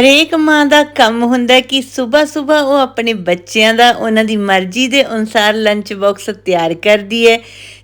ਹਰੇਕ ਮਾਂ ਦਾ ਕੰਮ ਹੁੰਦਾ ਕਿ ਸਵੇਰ ਸਵੇਰ ਉਹ ਆਪਣੇ ਬੱਚਿਆਂ ਦਾ, ਉਹਨਾਂ ਦੀ ਮਰਜ਼ੀ ਦੇ ਅਨੁਸਾਰ ਲੰਚ ਬਾਕਸ ਤਿਆਰ ਕਰਦੀ ਹੈ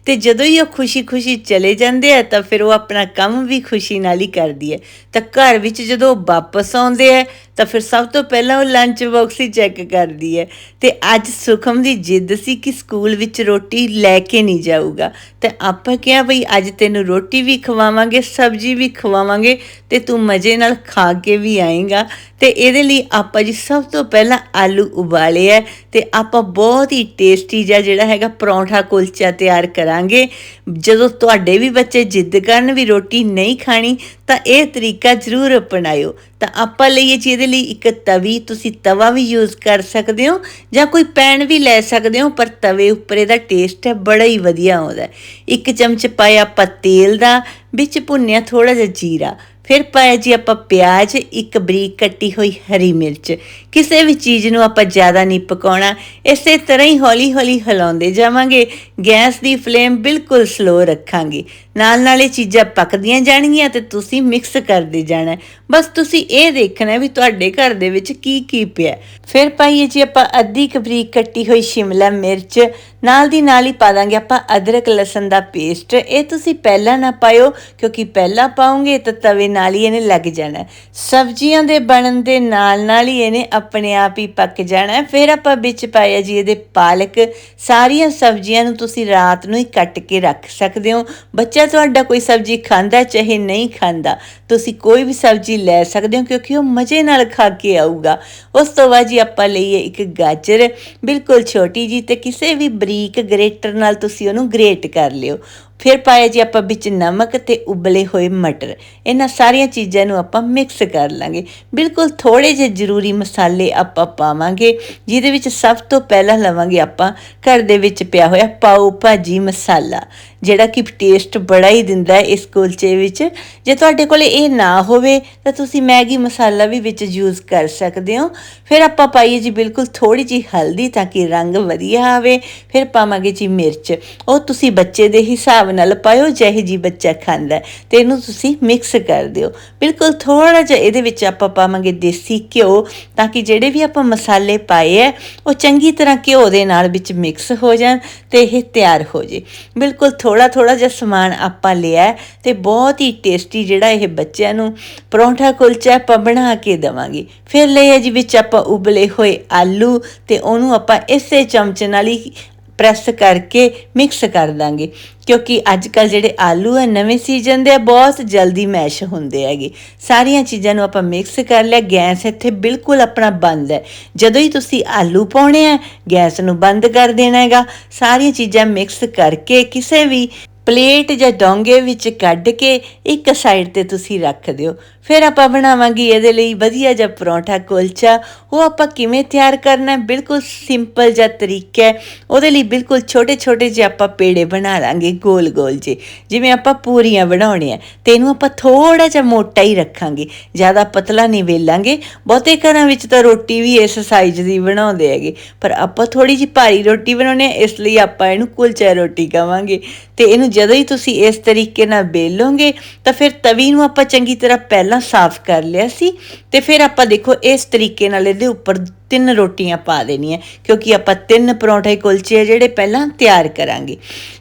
ਤੇ ਜਦੋਂ ਹੀ ਉਹ ਖੁਸ਼ੀ-ਖੁਸ਼ੀ ਚਲੇ ਜਾਂਦੇ ਆ, ਤਾਂ ਫਿਰ ਉਹ ਆਪਣਾ ਕੰਮ ਵੀ ਖੁਸ਼ੀ ਨਾਲ ਹੀ ਕਰਦੀ ਹੈ। ਤਾਂ ਘਰ ਵਿੱਚ ਜਦੋਂ ਉਹ ਵਾਪਸ ਆਉਂਦੇ ਆ, ਤਾਂ ਫਿਰ ਸਭ ਤੋਂ ਪਹਿਲਾਂ ਉਹ ਲੰਚ ਬਾਕਸ ਹੀ ਚੈੱਕ ਕਰਦੀ ਹੈ। ਤੇ ਅੱਜ ਸੁਖਮ ਦੀ ਜਿੱਦ ਸੀ ਕਿ ਸਕੂਲ ਵਿੱਚ ਰੋਟੀ ਲੈ ਕੇ ਨਹੀਂ ਜਾਊਗਾ। ਤੇ ਆਪਾਂ ਕਿਹਾ ਬਈ ਅੱਜ ਤੈਨੂੰ ਰੋਟੀ ਵੀ ਖਵਾਵਾਂਗੇ, ਸਬਜ਼ੀ ਵੀ ਖਵਾਵਾਂਗੇ ਤੇ ਤੂੰ ਮਜ਼ੇ ਨਾਲ ਖਾ ਕੇ ਵੀ ਆਏਗਾ। ਤੇ ਇਹਦੇ ਲਈ ਆਪਾਂ ਜੀ ਸਭ ਤੋਂ ਪਹਿਲਾਂ ਆਲੂ ਉਬਾਲੇ ਆ ਤੇ ਆਪਾਂ ਬਹੁਤ ਹੀ ਟੇਸਟੀ ਜਿਹਾ ਜਿਹੜਾ ਹੈਗਾ ਪਰੌਂਠਾ ਕੁਲਚਾ ਤਿਆਰ ਕਰਾਂਗੇ। ਜਦੋਂ ਤੁਹਾਡੇ ਵੀ ਬੱਚੇ ਜਿੱਦ ਕਰਨ ਵੀ ਰੋਟੀ ਨਹੀਂ ਖਾਣੀ, ਤਾਂ ਇਹ ਤਰੀਕਾ ਜ਼ਰੂਰ ਅਪਣਾਇਓ। ਤਾਂ ਆਪਾਂ ਲਈਏ ਜੀ ਇਹਦੇ ਲਈ ਇੱਕ ਤਵੀ, ਤੁਸੀਂ ਤਵਾ ਵੀ ਯੂਜ਼ ਕਰ ਸਕਦੇ ਹੋ ਜਾਂ ਕੋਈ ਪੈਨ ਵੀ ਲੈ ਸਕਦੇ ਹੋ, ਪਰ ਤਵੇ ਉੱਪਰ ਇਹਦਾ ਟੇਸਟ ਹੈ ਬੜਾ ਹੀ ਵਧੀਆ ਆਉਂਦਾ। ਇੱਕ ਚਮਚ ਪਾਇਆ ਆਪਾਂ ਤੇਲ ਦਾ, ਵਿੱਚ ਭੁੰਨਿਆ ਥੋੜਾ ਜਿਹਾ ਜੀਰਾ। ਫਿਰ ਪਾਇਆ ਜੀ ਆਪਾਂ ਪਿਆਜ਼, ਇੱਕ ਬਰੀਕ ਕੱਟੀ ਹੋਈ ਹਰੀ ਮਿਰਚ। ਕਿਸੇ ਵੀ ਚੀਜ਼ ਨੂੰ ਆਪਾਂ ਜ਼ਿਆਦਾ ਨਹੀਂ ਪਕਾਉਣਾ, ਇਸੇ ਤਰ੍ਹਾਂ ਹੀ ਹੌਲੀ-ਹੌਲੀ ਹਿਲਾਉਂਦੇ ਜਾਵਾਂਗੇ। ਗੈਸ ਦੀ ਫਲੇਮ ਬਿਲਕੁਲ ਸਲੋ ਰੱਖਾਂਗੇ। ਨਾਲ ਨਾਲ ਇਹ ਚੀਜ਼ਾਂ ਪੱਕਦੀਆਂ ਜਾਣਗੀਆਂ ਤੇ ਤੁਸੀਂ ਮਿਕਸ ਕਰਦੇ ਜਾਣਾ ਬਸ ਤੁਸੀਂ ਇਹ ਦੇਖਣਾ ਵੀ ਤੁਹਾਡੇ ਘਰ ਦੇ ਵਿੱਚ ਕੀ ਕੀ ਪਿਆ ਫਿਰ ਪਾਈਏ ਜੀ ਆਪਾਂ ਅੱਧੀ ਕੁ ਬਰੀਕ ਕੱਟੀ ਹੋਈ ਸ਼ਿਮਲਾ ਮਿਰਚ। ਨਾਲ ਦੀ ਨਾਲ ਹੀ ਪਾ ਦਾਂਗੇ ਆਪਾਂ ਅਦਰਕ ਲਸਣ ਦਾ ਪੇਸਟ। ਇਹ ਤੁਸੀਂ ਪਹਿਲਾਂ ਨਾ ਪਾਇਓ, ਕਿਉਂਕਿ ਪਹਿਲਾਂ ਪਾਉਂਗੇ ਤਾਂ ਤਵੇ ਨਾਲ ਹੀ ਇਹਨੇ ਲੱਗ ਜਾਣਾ। ਸਬਜ਼ੀਆਂ ਦੇ ਬਣਨ ਦੇ ਨਾਲ ਨਾਲ ਹੀ ਇਹਨੇ ਆਪਣੇ ਆਪ ਹੀ ਪੱਕ ਜਾਣਾ। ਫਿਰ ਆਪਾਂ ਵਿੱਚ ਪਾਇਆ ਜੀ ਇਹਦੇ ਪਾਲਕ। ਸਾਰੀਆਂ ਸਬਜ਼ੀਆਂ ਨੂੰ ਤੁਸੀਂ ਰਾਤ ਨੂੰ ਹੀ ਕੱਟ ਕੇ ਰੱਖ ਸਕਦੇ ਹੋ। ਬੱਚਾ ਤੁਹਾਡਾ ਕੋਈ ਸਬਜ਼ੀ ਖਾਂਦਾ ਚਾਹੇ ਨਹੀਂ ਖਾਂਦਾ, ਤੁਸੀਂ ਕੋਈ ਵੀ ਸਬਜ਼ੀ ਲੈ ਸਕਦੇ ਹੋ ਕਿਉਂਕਿ ਉਹ ਮਜ਼ੇ ਨਾਲ ਖਾ ਕੇ ਆਊਗਾ। ਉਸ ਤੋਂ ਬਾਅਦ ਜੀ ਆਪਾਂ ਲਈਏ ਇੱਕ ਗਾਜਰ। ਬਿਲਕੁਲ ਛੋਟੀ ਜੀ ਤੇ ਕਿਸੇ ਵੀ ਬਰੀਕ ਗ੍ਰੇਟਰ ਨਾਲ ਤੁਸੀਂ ਉਹਨੂੰ ਗ੍ਰੇਟ ਕਰ ਲਿਓ। ਫਿਰ ਪਾਇਆ ਜੀ ਆਪਾਂ ਵਿੱਚ ਨਮਕ ਤੇ ਉਬਲੇ ਹੋਏ ਮਟਰ। ਇਹਨਾਂ ਸਾਰੀਆਂ ਚੀਜ਼ਾਂ ਨੂੰ ਆਪਾਂ ਮਿਕਸ ਕਰ ਲਾਂਗੇ। ਬਿਲਕੁਲ ਥੋੜੇ ਜਿਹੇ ਜ਼ਰੂਰੀ ਮਸਾਲੇ ਆਪਾਂ ਪਾਵਾਂਗੇ, ਜਿਹਦੇ ਵਿੱਚ ਸਭ ਤੋਂ ਪਹਿਲਾਂ ਲਵਾਂਗੇ ਆਪਾਂ ਘਰ ਦੇ ਵਿੱਚ ਪਿਆ ਹੋਇਆ ਪਾਉ ਭਾਜੀ ਮਸਾਲਾ। ਜਿਹੜਾ ਕਿ ਟੇਸਟ ਬੜਾ ਹੀ ਦਿੰਦਾ ਹੈ ਇਸ ਕੁਲਚੇ ਵਿੱਚ। ਜੇ ਤੁਹਾਡੇ ਕੋਲ ਇਹ ਨਾ ਹੋਵੇ, ਤਾਂ ਤੁਸੀਂ ਮੈਗੀ ਮਸਾਲਾ ਵੀ ਵਿੱਚ ਯੂਜ਼ ਕਰ ਸਕਦੇ ਹੋ। ਫਿਰ ਆਪਾਂ ਪਾਈਏ ਜੀ ਬਿਲਕੁਲ ਥੋੜੀ ਜੀ ਹਲਦੀ ਤਾਂ ਕਿ ਰੰਗ ਵਧੀਆ ਆਵੇ। ਫਿਰ ਪਾਵਾਂਗੇ ਜੀ ਮਿਰਚ। ਉਹ ਤੁਸੀਂ ਬੱਚੇ ਦੇ ਹਿਸਾਬ ਨਾਲ ਪਾਇਓ, ਜਿਹੇ ਜੀ ਬੱਚਾ ਖਾਂਦਾ ਹੈ। ਤੇ ਇਹਨੂੰ ਤੁਸੀਂ ਮਿਕਸ ਕਰ ਦਿਓ। ਬਿਲਕੁਲ ਥੋੜਾ ਜਿਹਾ ਇਹਦੇ ਵਿੱਚ ਆਪਾਂ ਪਾਵਾਂਗੇ ਦੇਸੀ ਘਿਓ, ਤਾਂ ਕਿ ਜਿਹੜੇ ਵੀ ਆਪਾਂ ਮਸਾਲੇ ਪਾਏ ਹੈ, ਉਹ ਚੰਗੀ ਤਰ੍ਹਾਂ ਘਿਓ ਦੇ ਨਾਲ ਵਿੱਚ ਮਿਕਸ ਹੋ ਜਾਣ ਤੇ ਇਹ ਤਿਆਰ ਹੋ ਜੇ। ਬਿਲਕੁਲ ਥੋੜਾ ਥੋੜਾ ਜਿਹਾ ਸਮਾਨ ਆਪਾਂ ਲਿਆ ਹੈ ਤੇ ਬਹੁਤ ਹੀ ਟੇਸਟੀ ਜਿਹੜਾ ਇਹ ਬੱਚਿਆਂ ਨੂੰ ਪਰੌਂਠਾ ਕੁਲਚਾ ਆਪਾਂ ਬਣਾ ਕੇ ਦੇਵਾਂਗੇ। ਫਿਰ ਲਿਆ ਜੀ ਵਿੱਚ ਆਪਾਂ ਉਬਲੇ ਹੋਏ ਆਲੂ ਤੇ ਉਹਨੂੰ ਆਪਾਂ ਇਸੇ ਚਮਚ ਨਾਲ ਹੀ ਪ੍ਰੈਸ ਕਰਕੇ ਮਿਕਸ ਕਰ ਦਾਂਗੇ। ਕਿਉਂਕਿ ਅੱਜ ਕੱਲ ਜਿਹੜੇ ਆਲੂ ਹੈ ਨਵੇਂ ਸੀਜ਼ਨ ਦੇ ਆ, ਬਹੁਤ ਜਲਦੀ ਮੈਸ਼ ਹੁੰਦੇ ਹੈਗੇ। ਸਾਰੀਆਂ ਚੀਜ਼ਾਂ ਨੂੰ ਆਪਾਂ ਮਿਕਸ ਕਰ ਲਿਆ ਗੈਸ ਇੱਥੇ ਬਿਲਕੁਲ ਆਪਣਾ ਬੰਦ ਹੈ। ਜਦੋਂ ਹੀ ਤੁਸੀਂ ਆਲੂ ਪਾਉਣੇ ਆ ਗੈਸ ਨੂੰ ਬੰਦ ਕਰ ਦੇਣਾ ਹੈਗਾ। ਸਾਰੀਆਂ ਚੀਜ਼ਾਂ ਮਿਕਸ ਕਰਕੇ ਕਿਸੇ ਵੀ ਪਲੇਟ ਜਾਂ ਡੋਂਗੇ ਵਿੱਚ ਕੱਢ ਕੇ ਇੱਕ ਸਾਈਡ ਤੇ ਤੁਸੀਂ ਰੱਖ ਦਿਓ। ਫਿਰ ਆਪਾਂ ਬਣਾਵਾਂਗੇ ਇਹਦੇ ਲਈ ਵਧੀਆ ਜਿਹਾ ਪਰੌਂਠਾ ਕੁਲਚਾ। ਉਹ ਆਪਾਂ ਕਿਵੇਂ ਤਿਆਰ ਕਰਨਾ ਹੈ? ਬਿਲਕੁਲ ਸਿੰਪਲ ਜਿਹਾ ਤਰੀਕਾ ਹੈ। ਉਹਦੇ ਲਈ ਬਿਲਕੁਲ ਛੋਟੇ ਛੋਟੇ ਜਿਹੇ ਆਪਾਂ ਪੇੜੇ ਬਣਾ ਲਾਂਗੇ ਗੋਲ ਗੋਲ ਜੇ ਜਿਵੇਂ ਆਪਾਂ ਪੂਰੀਆਂ ਬਣਾਉਣੀਆਂ। ਤੇ ਇਹਨੂੰ ਆਪਾਂ ਥੋੜਾ ਜਿਹਾ ਮੋਟਾ ਹੀ ਰੱਖਾਂਗੇ। ਜ਼ਿਆਦਾ ਪਤਲਾ ਨਹੀਂ ਵੇਲਾਂਗੇ। ਬਹੁਤੇ ਘਰਾਂ ਵਿੱਚ ਤਾਂ ਰੋਟੀ ਵੀ ਇਸ ਸਾਈਜ਼ ਦੀ ਬਣਾਉਂਦੇ ਹੈਗੇ। ਪਰ ਆਪਾਂ ਥੋੜੀ ਜਿਹੀ ਭਾਰੀ ਰੋਟੀ ਬਣਾਉਣੀ ਹੈ, ਇਸ ਲਈ ਆਪਾਂ ਇਹਨੂੰ ਕੁਲਚਾ ਰੋਟੀ ਕਵਾਂਗੇ। ਤੇ ਇਹਨੂੰ ਜਦੋਂ ਹੀ ਤੁਸੀਂ ਇਸ ਤਰੀਕੇ ਨਾਲ ਬੇਲੋਗੇ ਤਾਂ ਫਿਰ ਤਵੀ ਨੂੰ ਆਪਾਂ ਚੰਗੀ ਤਰ੍ਹਾਂ ਪਹਿਲਾਂ ਸਾਫ਼ ਕਰ ਲਿਆ ਸੀ ਤੇ ਫਿਰ ਆਪਾਂ ਦੇਖੋ ਇਸ ਤਰੀਕੇ ਨਾਲ ਇਹਦੇ ਉੱਪਰ ਤਿੰਨ ਰੋਟੀਆਂ ਪਾ ਦੇਣੀਆਂ, ਕਿਉਂਕਿ ਆਪਾਂ ਤਿੰਨ ਪਰੌਂਠੇ ਕੁਲਚੇ ਆ ਜਿਹੜੇ ਪਹਿਲਾਂ ਤਿਆਰ ਕਰਾਂਗੇ।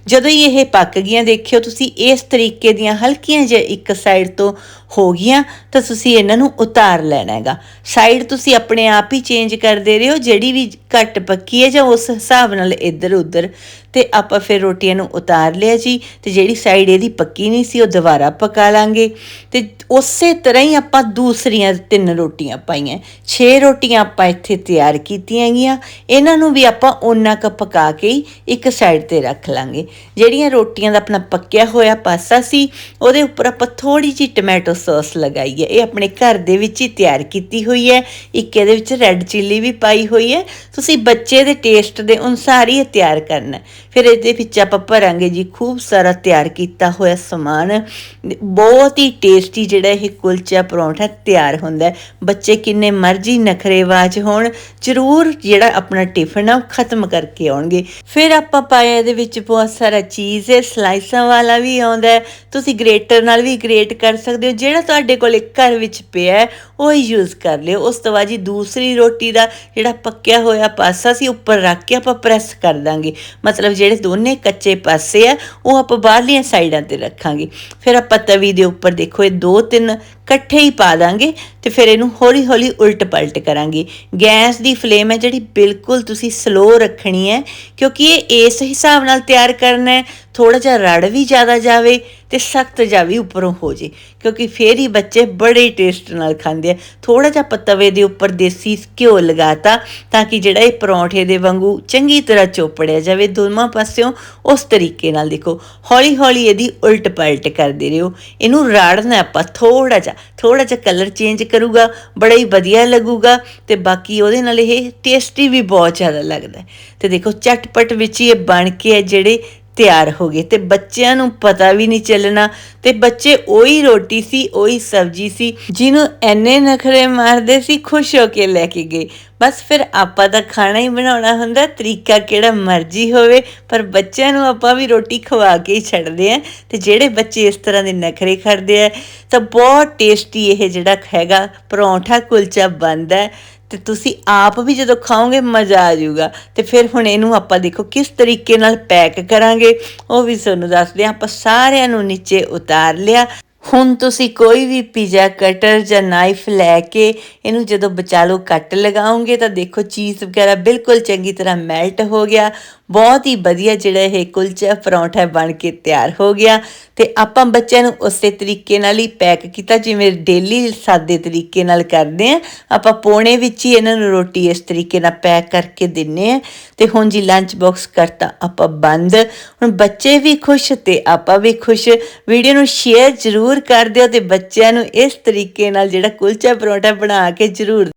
ਜਦੋਂ ਹੀ ਇਹ ਪੱਕ ਗਈਆਂ, ਦੇਖਿਓ ਤੁਸੀਂ ਇਸ ਤਰੀਕੇ ਦੀਆਂ ਹਲਕੀਆਂ ਜੇ ਇੱਕ ਸਾਈਡ ਤੋਂ ਹੋ ਗਈਆਂ, ਤਾਂ ਤੁਸੀਂ ਇਹਨਾਂ ਨੂੰ ਉਤਾਰ ਲੈਣਾ ਹੈਗਾ। ਸਾਈਡ ਤੁਸੀਂ ਆਪਣੇ ਆਪ ਹੀ ਚੇਂਜ ਕਰਦੇ ਰਹੋ, ਜਿਹੜੀ ਵੀ ਘੱਟ ਪੱਕੀ ਹੈ ਜਾਂ ਉਸ ਹਿਸਾਬ ਨਾਲ ਇੱਧਰ ਉੱਧਰ ਤੇ ਆਪਾਂ ਫਿਰ ਰੋਟੀਆਂ ਨੂੰ ਉਤਾਰ ਲਿਆ ਜੀ, ਤੇ ਜਿਹੜੀ ਸਾਈਡ ਇਹਦੀ ਪੱਕੀ ਨਹੀਂ ਸੀ, ਉਹ ਦੁਬਾਰਾ ਪਕਾ ਲਾਂਗੇ। ਤੇ ਉਸੇ ਤਰ੍ਹਾਂ ਹੀ ਆਪਾਂ ਦੂਸਰੀਆਂ ਤਿੰਨ ਰੋਟੀਆਂ ਪਾਈਆਂ। 6 ਰੋਟੀਆਂ ਆਪਾਂ ਇੱਥੇ ਤਿਆਰ ਕੀਤੀਆਂ ਗਈਆਂ। ਇਹਨਾਂ ਨੂੰ ਵੀ ਆਪਾਂ ਓਨਾ ਕੁ ਪਕਾ ਕੇ ਹੀ ਇੱਕ ਸਾਈਡ ਤੇ ਰੱਖ ਲਾਂਗੇ। ਜਿਹੜੀਆਂ ਰੋਟੀਆਂ ਦਾ ਆਪਣਾ ਪੱਕਿਆ ਹੋਇਆ ਪਾਸਾ ਸੀ, ਉਹਦੇ ਉੱਪਰ ਆਪਾਂ ਥੋੜੀ ਜਿਹੀ ਟੋਮੈਟੋ ਸੌਸ ਲਗਾਈ ਹੈ। ਇਹ ਆਪਣੇ ਘਰ ਦੇ ਵਿੱਚ ਹੀ ਤਿਆਰ ਕੀਤੀ ਹੋਈ ਹੈ। ਇੱਕ ਇਹਦੇ ਵਿੱਚ ਰੈੱਡ ਚਿੱਲੀ ਵੀ ਪਾਈ ਹੋਈ ਹੈ। ਤੁਸੀਂ ਬੱਚੇ ਦੇ ਟੇਸਟ ਦੇ ਅਨੁਸਾਰ ਹੀ ਇਹ ਤਿਆਰ ਕਰਨਾ ਫਿਰ ਇਹਦੇ ਵਿੱਚ ਆਪਾਂ ਭਰਾਂਗੇ ਜੀ ਖੂਬ ਸਾਰਾ ਤਿਆਰ ਕੀਤਾ ਹੋਇਆ ਸਮਾਨ। ਬਹੁਤ ਹੀ ਟੇਸਟੀ ਜਿਹੜਾ ਇਹ ਕੁਲਚਾ ਪਰੌਂਠਾ ਤਿਆਰ ਹੁੰਦਾ ਬੱਚੇ ਕਿੰਨੇ ਮਰਜ਼ੀ ਨਖਰੇਵਾਜ ਹੋਣ। ਜ਼ਰੂਰ ਜਿਹੜਾ ਆਪਣਾ ਟਿਫਨ ਆ ਉਹ ਖਤਮ ਕਰਕੇ ਆਉਣਗੇ। ਫਿਰ ਆਪਾਂ ਪਾਇਆ ਇਹਦੇ ਵਿੱਚ ਬਹੁਤ ਸਾਰਾ ਚੀਜ਼ ਹੈ, ਸਲਾਈਸਾਂ ਵਾਲਾ ਵੀ ਆਉਂਦਾ ਤੁਸੀਂ ਗ੍ਰੇਟਰ ਨਾਲ ਵੀ ਗ੍ਰੇਟ ਕਰ ਸਕਦੇ ਹੋ। ਜਿਹੜਾ ਤੁਹਾਡੇ ਕੋਲ ਘਰ ਵਿੱਚ ਪਿਆ ਹੈ, ਉਹ ਯੂਜ਼ ਕਰ ਲਿਓ। ਉਸ ਤੋਂ ਬਾਅਦ ਜੀ ਦੂਸਰੀ ਰੋਟੀ ਦਾ ਜਿਹੜਾ ਪੱਕਿਆ ਹੋਇਆ ਪਾਸਾ ਸੀ, ਉੱਪਰ ਰੱਖ ਕੇ ਆਪਾਂ ਪ੍ਰੈਸ ਕਰ ਦਾਂਗੇ। ਮਤਲਬ ਜਿਹੜੇ ਦੋਨੇ ਕੱਚੇ ਪਾਸੇ ਆ, ਉਹ ਆਪਾਂ ਬਾਹਰਲੀਆਂ ਸਾਈਡਾਂ ਤੇ ਰੱਖਾਂਗੇ। ਫਿਰ ਆਪਾਂ ਤਵੀ ਦੇ ਉੱਪਰ ਦੇਖੋ, ਇਹ ਦੋ ਤਿੰਨ ਇਕੱਠੇ ਹੀ ਪਾ ਦਾਂਗੇ ਤੇ ਫਿਰ ਇਹਨੂੰ ਹੌਲੀ ਹੌਲੀ ਉਲਟ ਪਲਟ ਕਰਾਂਗੇ। ਗੈਸ ਦੀ ਫਲੇਮ ਹੈ ਜਿਹੜੀ ਬਿਲਕੁਲ ਤੁਸੀਂ ਸਲੋ ਰੱਖਣੀ ਹੈ, ਕਿਉਂਕਿ ਇਹ ਇਸ ਹਿਸਾਬ ਨਾਲ ਤਿਆਰ ਕਰਨਾ ਹੈ ਥੋੜਾ ਜਿਹਾ ਰੜ ਵੀ ਜ਼ਿਆਦਾ ਜਾਵੇ ਤੇ ਸਖਤ ਜਾ ਵੀ ਉੱਪਰੋਂ ਹੋ ਜੇ। ਕਿਉਂਕਿ ਫੇਰ ਹੀ ਬੱਚੇ ਬੜੇ ਟੇਸਟ ਨਾਲ ਖਾਂਦੇ ਆ। ਥੋੜਾ ਜਿਹਾ ਪਤਵੇ ਦੇ ਉੱਪਰ ਦੇਸੀ ਘਿਓ ਲਗਾਤਾ ਤਾਂ ਕਿ ਜਿਹੜਾ ਇਹ ਪਰੌਂਠੇ ਦੇ ਵਾਂਗੂ ਚੰਗੀ ਤਰ੍ਹਾਂ ਚੋਪੜਿਆ ਜਾਵੇ। ਦੋਵਾਂ ਪਾਸਿਓਂ ਉਸ ਤਰੀਕੇ ਨਾਲ ਦੇਖੋ ਹੌਲੀ ਹੌਲੀ ਇਹਦੀ ਉਲਟ ਪਲਟ ਕਰਦੇ ਰਹੋ। ਇਹਨੂੰ ਰਾੜਨਾ ਆਪਾਂ ਥੋੜਾ ਜਿਹਾ ਥੋੜਾ ਜਿਹਾ ਕਲਰ ਚੇਂਜ ਕਰੂਗਾ, ਬੜਾ ਹੀ ਵਧੀਆ ਲੱਗੂਗਾ ਤੇ ਬਾਕੀ ਉਹਦੇ ਨਾਲ ਇਹ ਟੇਸਟੀ ਵੀ ਬਹੁਤ ਜ਼ਿਆਦਾ ਲੱਗਦਾ ਹੈ। ਤੇ ਦੇਖੋ ਚਟਪਟ ਵਿੱਚ ਹੀ ਇਹ ਬਣ ਕੇ ਹੈ ਜਿਹੜੇ ਤਿਆਰ ਹੋ ਗਏ ਤੇ ਬੱਚਿਆਂ ਨੂੰ ਪਤਾ ਵੀ ਨਹੀਂ ਚੱਲਣਾ ਤੇ ਬੱਚੇ ਉਹੀ ਰੋਟੀ ਸੀ, ਉਹੀ ਸਬਜ਼ੀ ਸੀ, ਜਿਹਨੂੰ ਐਨੇ ਨਖਰੇ ਮਾਰਦੇ ਸੀ, ਖੁਸ਼ ਹੋ ਕੇ ਲੈ ਕੇ ਗਏ। ਬਸ ਫਿਰ ਆਪਾਂ ਤਾਂ ਖਾਣਾ ਹੀ ਬਣਾਉਣਾ ਹੁੰਦਾ, ਤਰੀਕਾ ਕਿਹੜਾ ਮਰਜ਼ੀ ਹੋਵੇ, ਪਰ ਬੱਚਿਆਂ ਨੂੰ ਆਪਾਂ ਵੀ ਰੋਟੀ ਖਵਾ ਕੇ ਹੀ ਛੱਡਦੇ ਆ ਤੇ ਜਿਹੜੇ ਬੱਚੇ ਇਸ ਤਰ੍ਹਾਂ ਦੇ ਨਖਰੇ ਕਰਦੇ ਆ, ਤਾਂ ਬਹੁਤ ਟੇਸਟੀ ਇਹ ਜਿਹੜਾ ਹੈਗਾ ਪਰੌਂਠਾ ਕੁਲਚਾ ਬਣਦਾ ਤੇ ਤੁਸੀਂ ਆਪ ਵੀ ਜਦੋਂ ਖਾਓਗੇ, ਮਜ਼ਾ ਆ ਜਾਊਗਾ। ਤੇ ਫਿਰ ਹੁਣ ਇਹਨੂੰ ਆਪਾਂ ਦੇਖੋ ਕਿਸ ਤਰੀਕੇ ਨਾਲ ਪੈਕ ਕਰਾਂਗੇ। ਉਹ ਵੀ ਤੁਹਾਨੂੰ ਦੱਸਦੇ ਹਾਂ ਆਪਾਂ ਸਾਰਿਆਂ ਨੂੰ ਨੀਚੇ ਉਤਾਰ ਲਿਆ। ਹੁਣ ਤੁਸੀਂ ਕੋਈ ਵੀ ਪੀਜ਼ਾ ਕਟਰ ਜਾਂ ਨਾਈਫ ਲੈ ਕੇ ਇਹਨੂੰ ਜਦੋਂ ਬਚਾਲੋ ਕੱਟ ਲਗਾਓਗੇ ਤਾਂ ਦੇਖੋ ਚੀਜ਼ ਵਗੈਰਾ ਬਿਲਕੁਲ ਚੰਗੀ ਤਰ੍ਹਾਂ ਮੈਲਟ ਹੋ ਗਿਆ। ਬਹੁਤ ਹੀ ਵਧੀਆ ਜਿਹੜਾ ਇਹ ਕੁਲਚਾ ਪਰੌਂਠਾ ਬਣ ਕੇ ਤਿਆਰ ਹੋ ਗਿਆ ਤੇ ਆਪਾਂ ਬੱਚਿਆਂ ਨੂੰ ਉਸੇ ਤਰੀਕੇ ਨਾਲ ਹੀ ਪੈਕ ਕੀਤਾ, ਜਿਵੇਂ ਡੇਲੀ ਸਾਦੇ ਤਰੀਕੇ ਨਾਲ ਕਰਦੇ ਆ ਆਪਾਂ ਪੋਣੇ ਵਿੱਚ ਹੀ ਇਹਨਾਂ ਨੂੰ ਰੋਟੀ ਇਸ ਤਰੀਕੇ ਨਾਲ ਪੈਕ ਕਰਕੇ ਦਿੰਨੇ ਆ ਤੇ ਹੁਣ ਜੀ ਲੰਚ ਬਾਕਸ ਕਰਤਾ ਆਪਾਂ ਬੰਦ। ਹੁਣ ਬੱਚੇ ਵੀ ਖੁਸ਼ ਤੇ ਆਪਾਂ ਵੀ ਖੁਸ਼। ਵੀਡੀਓ ਨੂੰ ਸ਼ੇਅਰ ਜ਼ਰੂਰ ਕਰ ਦਿਓ ਤੇ ਬੱਚਿਆਂ ਨੂੰ ਇਸ ਤਰੀਕੇ ਨਾਲ ਜਿਹੜਾ ਕੁਲਚਾ ਪਰੌਂਠਾ ਬਣਾ ਕੇ ਜ਼ਰੂਰ